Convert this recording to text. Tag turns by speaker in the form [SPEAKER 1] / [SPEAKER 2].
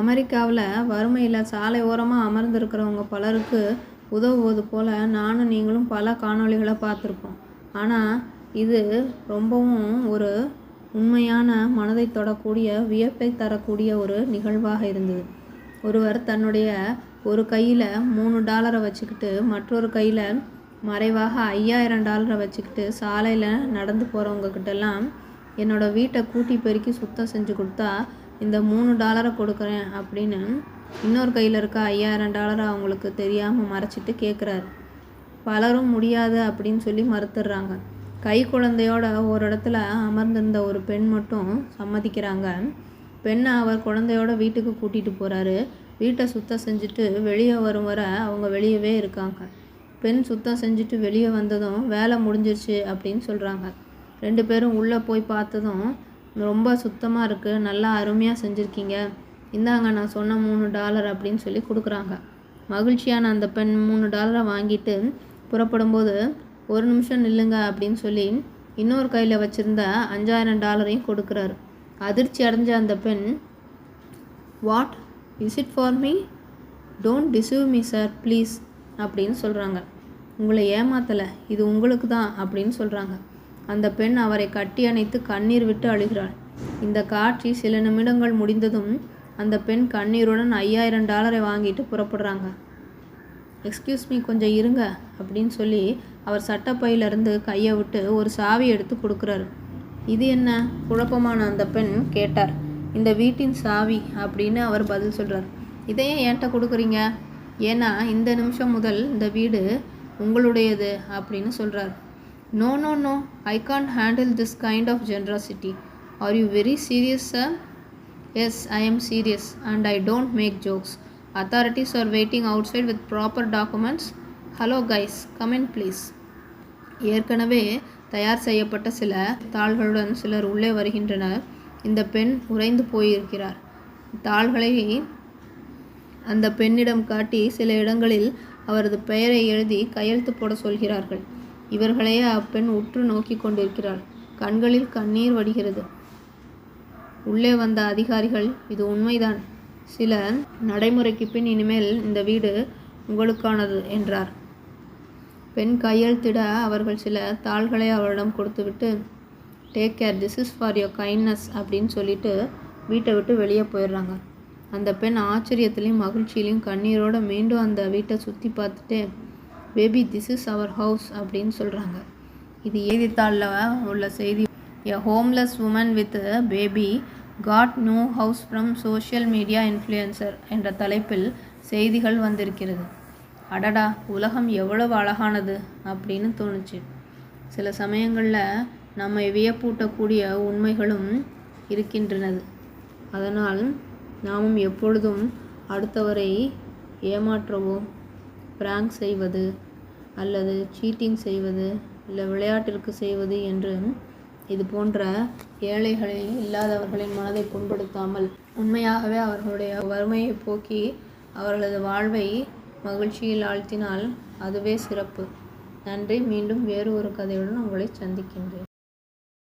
[SPEAKER 1] அமெரிக்காவில் வறுமையில் சாலை ஓரமாக அமர்ந்திருக்கிறவங்க பலருக்கு உதவுவது போல் நானும் நீங்களும் பல காணொளிகளை பார்த்துருப்போம். ஆனால் இது ரொம்பவும் ஒரு உண்மையான மனதை தொடக்கூடிய வியப்பை தரக்கூடிய ஒரு நிகழ்வாக இருந்தது. ஒருவர் தன்னுடைய ஒரு கையில் மூணு டாலரை வச்சுக்கிட்டு மற்றொரு கையில் மறைவாக ஐயாயிரம் டாலரை வச்சுக்கிட்டு சாலையில் நடந்து போகிறவங்க கிட்டெல்லாம் என்னோடய வீட்டை கூட்டி பெருக்கி சுத்தம் செஞ்சு கொடுத்தா இந்த மூணு டாலரை கொடுக்குறேன் அப்படின்னு இன்னொரு கையில் இருக்க ஐயாயிரம் டாலரை அவங்களுக்கு தெரியாமல் மறைச்சிட்டு கேட்குறாரு பலரும் முடியாது அப்படின்னு சொல்லி மறுத்துடுறாங்க. கை குழந்தையோட ஒரு இடத்துல அமர்ந்திருந்த ஒரு பெண் மட்டும் சம்மதிக்கிறாங்க. பெண்ணை அவர் குழந்தையோட வீட்டுக்கு கூட்டிகிட்டு போகிறாரு வீட்டை சுத்தம் செஞ்சுட்டு வெளியே வரும் வர அவங்க வெளியவே இருக்காங்க. பெண் சுத்தம் செஞ்சுட்டு வெளியே வந்ததும் வேலை முடிஞ்சிருச்சு அப்படின்னு சொல்கிறாங்க ரெண்டு பேரும் உள்ளே போய் பார்த்ததும் ரொம்ப சுத்தமாக இருக்குது நல்லா அருமையாக செஞ்சுருக்கீங்க. இந்தாங்க நான் சொன்ன மூணு டாலர் அப்படின்னு சொல்லி கொடுக்குறாங்க. மகிழ்ச்சியான அந்த பெண் மூணு டாலரை வாங்கிட்டு புறப்படும்போது ஒரு நிமிஷம் நில்லுங்க அப்படின்னு சொல்லி இன்னொரு கையில் வச்சுருந்த அஞ்சாயிரம் டாலரையும் கொடுக்குறாரு. அதிர்ச்சி அடைஞ்ச அந்த பெண் what is it for me don't deceive me sir please அப்படின்னு சொல்கிறாங்க உங்களை ஏமாத்தலை. இது உங்களுக்கு தான் அப்படின்னு சொல்கிறாங்க அந்த பெண் அவரை கட்டி அணைத்து கண்ணீர் விட்டு அழுகிறாள். இந்த காட்சி சில நிமிடங்கள் முடிந்ததும் அந்த பெண் கண்ணீருடன் ஐயாயிரம் டாலரை வாங்கிட்டு புறப்படுறாங்க. எக்ஸ்கியூஸ் மீ கொஞ்சம் இருங்க அப்படின்னு சொல்லி அவர் சட்டப்பையிலிருந்து கையை விட்டு ஒரு சாவி எடுத்து கொடுக்குறாரு. இது என்ன? குழப்பமான அந்த பெண் கேட்டார். இந்த வீட்டின் சாவி அப்படின்னு அவர் பதில் சொல்கிறார் இதையே என்கிட்ட கொடுக்குறீங்க? ஏன்னா இந்த நிமிஷம் முதல் இந்த வீடு உங்களுடையது அப்படின்னு சொல்கிறார் no no no I can't handle this kind of generosity are you very serious sir yes I am serious and I don't make jokes authorities are waiting outside with proper documents hello guys comment please ஏற்கனவே தயார் செய்யப்பட்ட சில தாள்களுடன் சிலர் உள்ளே வருகின்றனர். இந்த பெண் உறைந்து போயிருக்கிறார். தாள்களை அந்த பெண்ணிடம் காட்டி சில இடங்களில் அவரது பெயரை எழுதி கையெழுத்து போட சொல்கிறார்கள். இவர்களையே அப்பெண் உற்று நோக்கி கொண்டிருக்கிறாள். கண்களில் கண்ணீர் வடிகிறது. உள்ளே வந்த அதிகாரிகள் இது உண்மைதான். சில நடைமுறைக்கு பின் இனிமேல் இந்த வீடு உங்களுக்கானது என்றார். பெண் கையெழுத்திட அவர்கள் சில தாள்களை அவரிடம் கொடுத்துவிட்டு take care this is for your kindness அப்படின்னு சொல்லிட்டு வீட்டை விட்டு வெளியே போயிடுறாங்க. அந்த பெண் ஆச்சரியத்துலேயும் மகிழ்ச்சியிலையும் கண்ணீரோடு மீண்டும் அந்த வீட்டை சுற்றி பார்த்துட்டு baby this is our house அப்படின்னு சொல்கிறாங்க இது செய்தித்தாளில் உள்ள செய்தி. A homeless woman with baby got new house from social media influencer என்ற தலைப்பில் செய்திகள் வந்திருக்கிறது. அடடா உலகம் எவ்வளவு அழகானது அப்படின்னு தோணுச்சு. சில சமயங்களில் நம்மை வியப்பூட்டக்கூடிய உண்மைகளும் இருக்கின்றனது. அதனால் நாமும் எப்பொழுதும் அடுத்தவரை ஏமாற்றவோ பிராங்க் செய்வது அல்லது சீட்டிங் செய்வது இல்லை விளையாட்டிற்கு செய்வது என்று இது போன்ற ஏழைகளை இல்லாதவர்களின் மனதை புண்படுத்தாமல் உண்மையாகவே அவர்களுடைய வறுமையை போக்கி அவர்களது வாழ்வை மகிழ்ச்சியில் ஆழ்த்தினால் அதுவே சிறப்பு. நன்றி. மீண்டும் வேறு ஒரு கதையுடன் உங்களை சந்திக்கின்றேன்.